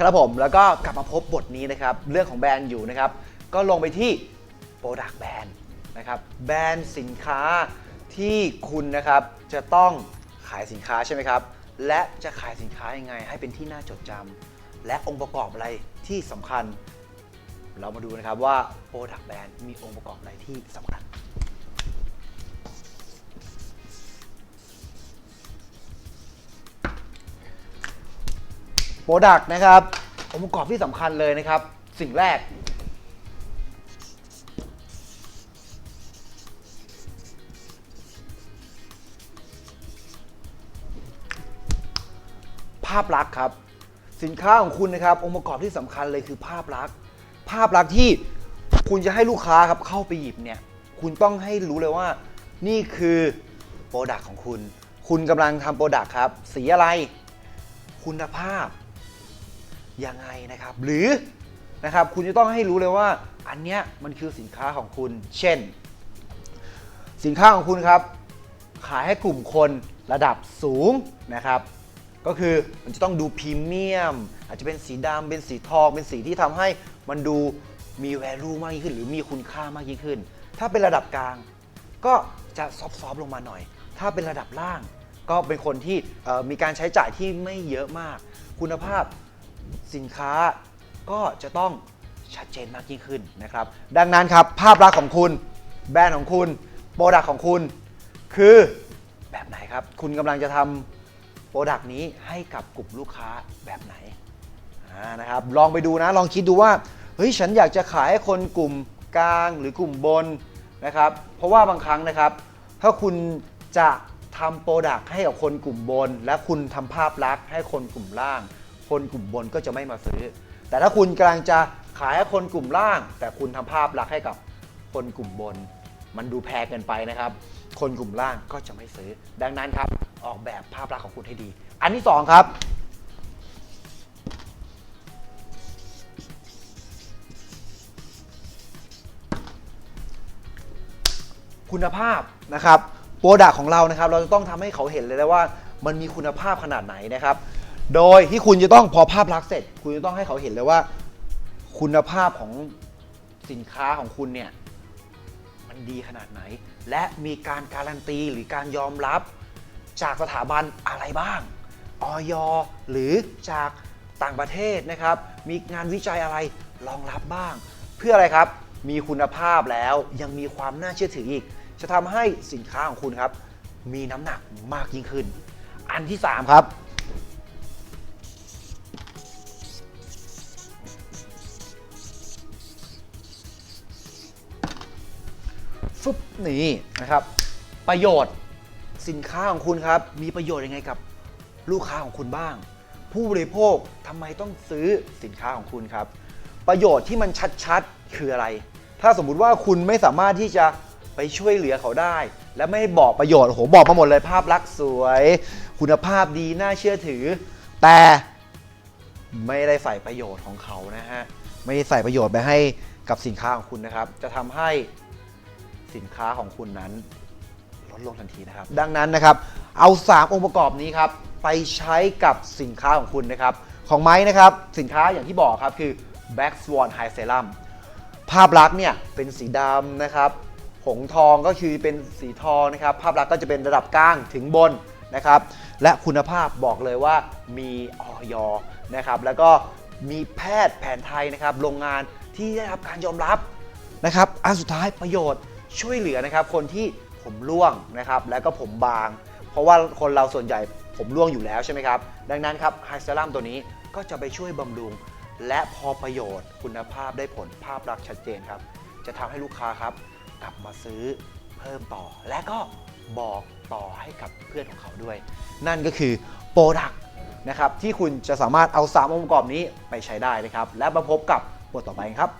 ครับผมแล้วก็กลับมาพบบทนี้นะครับ เรื่องของแบรนด์อยู่นะครับ ก็ลงไปที่ Product Brand นะครับแบรนด์สินค้าที่คุณนะครับจะต้องขายสินค้าใช่ไหมครับ และจะขายสินค้ายังไง ให้เป็นที่น่าจดจำและองค์ประกอบอะไรที่สำคัญ เรามาดูนะครับว่า Product Brand มีองค์ประกอบอะไรที่สำคัญ โปรดักต์นะครับ องค์ประกอบที่สำคัญเลยนะครับ สิ่งแรก ภาพลักษณ์ครับ สินค้าของคุณนะครับ องค์ประกอบที่สำคัญเลยคือภาพลักษณ์ ภาพลักษณ์ที่คุณจะให้ลูกค้าครับเข้าไปหยิบเนี่ย คุณต้องให้รู้เลยว่านี่คือโปรดักต์ของคุณ คุณกำลังทำโปรดักต์ครับ สีอะไร คุณภาพ ยังไงนะครับ หรือนะครับคุณจะต้องให้รู้เลยว่าอันเนี้ยมันคือสินค้าของคุณ เช่น สินค้าของคุณครับ ขายให้กลุ่มคนระดับสูงนะครับ ก็คือมันจะต้องดูพรีเมียม อาจจะเป็นสีดำเป็นสีทอง เป็นสีที่ทำให้มันดูมี value มากยิ่งขึ้น หรือมีคุณค่ามากยิ่งขึ้น ถ้าเป็นระดับกลาง ก็จะซอฟต์ๆลงมาหน่อย ถ้าเป็นระดับล่าง ก็เป็นคนที่มีการใช้จ่ายที่ไม่เยอะมาก คุณภาพ สินค้าก็จะต้องชัดเจนมากยิ่งขึ้นนะครับ ดังนั้นครับภาพลักษณ์ของคุณ แบรนด์ของคุณโปรดักต์ของคุณ คือแบบไหนครับ คุณกำลังจะทำโปรดักต์นี้ให้กับกลุ่มลูกค้าแบบไหนนะครับลองไปดูนะลองคิดดูว่าเฮ้ยฉันอยากจะขายให้คนกลุ่มกลางหรือกลุ่มบนนะครับ เพราะว่าบางครั้งนะครับ ถ้าคุณจะทำโปรดักต์ให้กับคนกลุ่มบน และคุณทำภาพลักษณ์ให้คนกลุ่มล่าง คนกลุ่มบนก็จะไม่มาซื้อ แต่ถ้าคุณกำลังจะขายให้คนกลุ่มล่าง แต่คุณทำภาพลักษณ์ให้กับคนกลุ่มบน มันดูแพงเกินไปนะครับ คนกลุ่มล่างก็จะไม่ซื้อ ดังนั้นครับ ออกแบบภาพลักษณ์ของคุณให้ดี อันที่สองครับ คุณภาพนะครับโปรดักของเรานะครับ เราจะต้องทำให้เขาเห็นเลยนะว่า มันมีคุณภาพขนาดไหนนะครับ โดยที่คุณจะต้องพอภาพลักษณ์เสร็จ คุณจะต้องให้เขาเห็นเลยว่า คุณภาพของสินค้าของคุณเนี่ย มันดีขนาดไหน และมีการการันตีหรือการยอมรับจากสถาบันอะไรบ้างออยหรือจากต่างประเทศนะครับ มีงานวิจัยอะไรรองรับบ้าง เพื่ออะไรครับ มีคุณภาพแล้วยังมีความน่าเชื่อถืออีก จะทำให้สินค้าของคุณครับ มีน้ำหนักมากยิ่งขึ้น อันที่ 3 ครับ ฟึบนี่นะครับ ประโยชน์สินค้าของคุณครับ มีประโยชน์ยังไงกับลูกค้าของคุณบ้าง ผู้บริโภคทำไมต้องซื้อสินค้าของคุณครับ ประโยชน์ที่มันชัดๆคืออะไร ถ้าสมมุติว่าคุณไม่สามารถที่จะไปช่วยเหลือเขาได้ และไม่บอกประโยชน์โอ้โหบอกมาหมดเลยภาพลักษณ์สวย คุณภาพดีน่าเชื่อถือ แต่ไม่ได้ใส่ประโยชน์ของเขานะฮะไม่ได้ใส่ประโยชน์ไปให้กับสินค้าของคุณนะครับ จะทำให้ สินค้าของคุณนั้นลดลงทันทีนะครับ ดังนั้นนะครับเอา 3 องค์ประกอบนี้ครับไปใช้กับสินค้าของคุณนะครับ ของไม้นะครับสินค้าอย่างที่บอกครับคือ Black Swan High Serum ภาพลักษณ์เนี่ยเป็นสีดำนะครับผงทองก็คือเป็นสีทองนะครับ ภาพลักษณ์ก็จะเป็นระดับกลางถึงบนนะครับ และคุณภาพบอกเลยว่ามีออยนะครับ แล้วก็มีแพทย์แผนไทยนะครับ โรงงานที่ได้รับการยอมรับนะครับ อันสุดท้ายประโยชน์ ช่วยเหลือนะครับ คนที่ผมร่วงนะครับ แล้วก็ผมบาง เพราะว่าคนเราส่วนใหญ่ผมร่วงอยู่แล้วใช่ไหมครับ ดังนั้นครับไฮเซรัมตัวนี้ก็จะไปช่วยบำรุง และพอประโยชน์คุณภาพได้ผลภาพลักษณ์ชัดเจนครับ จะทำให้ลูกค้าครับ กลับมาซื้อเพิ่มต่อ และก็บอกต่อให้กับเพื่อนของเขาด้วย นั่นก็คือโปรดักนะครับที่คุณจะสามารถเอา3องค์ประกอบนี้ไปใช้ได้นะครับ และมาพบกับบทต่อไปครับ